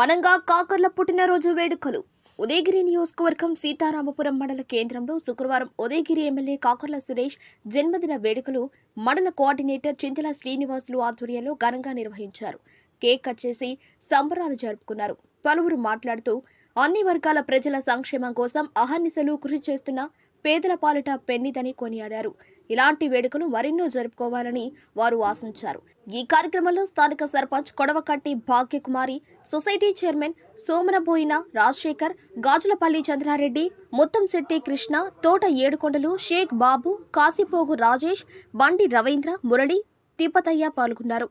ఘనంగా కాకర్ల పుట్టినరోజు వేడుకలు. ఉదయగిరి నియోజకవర్గం సీతారామపురం మండల కేంద్రంలో శుక్రవారం ఉదయగిరి ఎమ్మెల్యే కాకర్ల సురేష్ జన్మదిన వేడుకలు మండల కోఆర్డినేటర్ చింతల శ్రీనివాసులు ఆధ్వర్యంలో ఘనంగా నిర్వహించారు. కేక్ కట్ చేసి సంబరాలు జరుపుకున్నారు. పలువురు మాట్లాడుతూ అన్ని వర్గాల ప్రజల సంక్షేమం కోసం అహర్నిశలు కృషి చేస్తున్న పేదల పాలిట పెన్నిదని కొనియాడారు. ఇలాంటి వేడుకలు మరెన్నో జరుపుకోవాలని వారు ఆశించారు. ఈ కార్యక్రమంలో స్థానిక సర్పంచ్ కొడవకట్టి భాగ్యకుమారి సొసైటీ చైర్మన్ సోమరబోయిన రాజశేఖర్ గాజులపల్లి చంద్రారెడ్డి ముత్తంశెట్టి కృష్ణ తోట ఏడుకొండలు షేక్ బాబు కాశీపోగు రాజేష్ బండి రవీంద్ర మురళి తిప్పతయ్య పాల్గొన్నారు.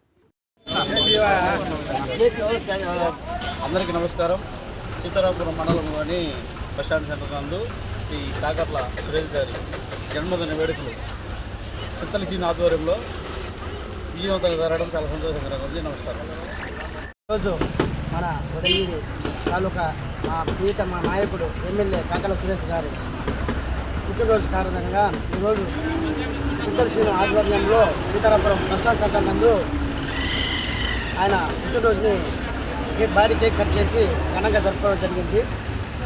అందరికీ నమస్కారం. సీతారాపురం మండలంలోని బస్టాండ్ సెంటర్ నందు ఈ కాకర్ల సురేష్ గారి జన్మదిన వేడుకలు. చింతలసీన ఆధ్వర్యంలో విజయవంతంగా జరగడం చాలా సంతోషంగా ఉంది. నమస్కారం. ఈరోజు మన ఉదయగిరి తాలూకా మా ప్రీత మా నాయకుడు ఎమ్మెల్యే కాకల సురేష్ గారి పుట్టినరోజు కారణంగా ఈరోజు చిత్తలసీన ఆధ్వర్యంలో సీతారాపురం బస్టాండ్ సెంటర్ నందు ఆయన పుట్టినరోజుని కేక్ భారీ కేక్ కట్ చేసి ఘనంగా జరుపుకోవడం జరిగింది.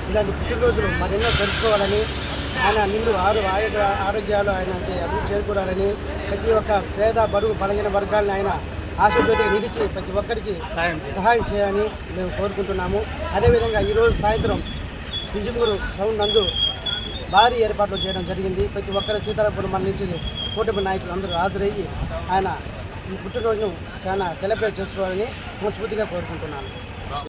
ఇలాంటి పుట్టినరోజులు మరెన్నో జరుపుకోవాలని ఆయన నిండు ఆరు ఆరోగ్య ఆరోగ్యాలు ఆయన అభివృద్ధి చేరుకోవాలని ప్రతి ఒక్క పేద బడుగు బలహీన వర్గాలను ఆయన ఆశీర్వదిగా నిలిచి ప్రతి ఒక్కరికి సహాయం చేయాలని మేము కోరుకుంటున్నాము. అదేవిధంగా ఈరోజు సాయంత్రం పింజమూరు టౌన్ నందు భారీ ఏర్పాట్లు చేయడం జరిగింది. ప్రతి ఒక్కరు సీతారాపురం మన నుంచి కూటమి నాయకులు అందరూ హాజరయ్యి ఆయన ఈ పుట్టినరోజును చాలా సెలబ్రేట్ చేసుకోవాలని మనస్ఫూర్తిగా కోరుకుంటున్నాను.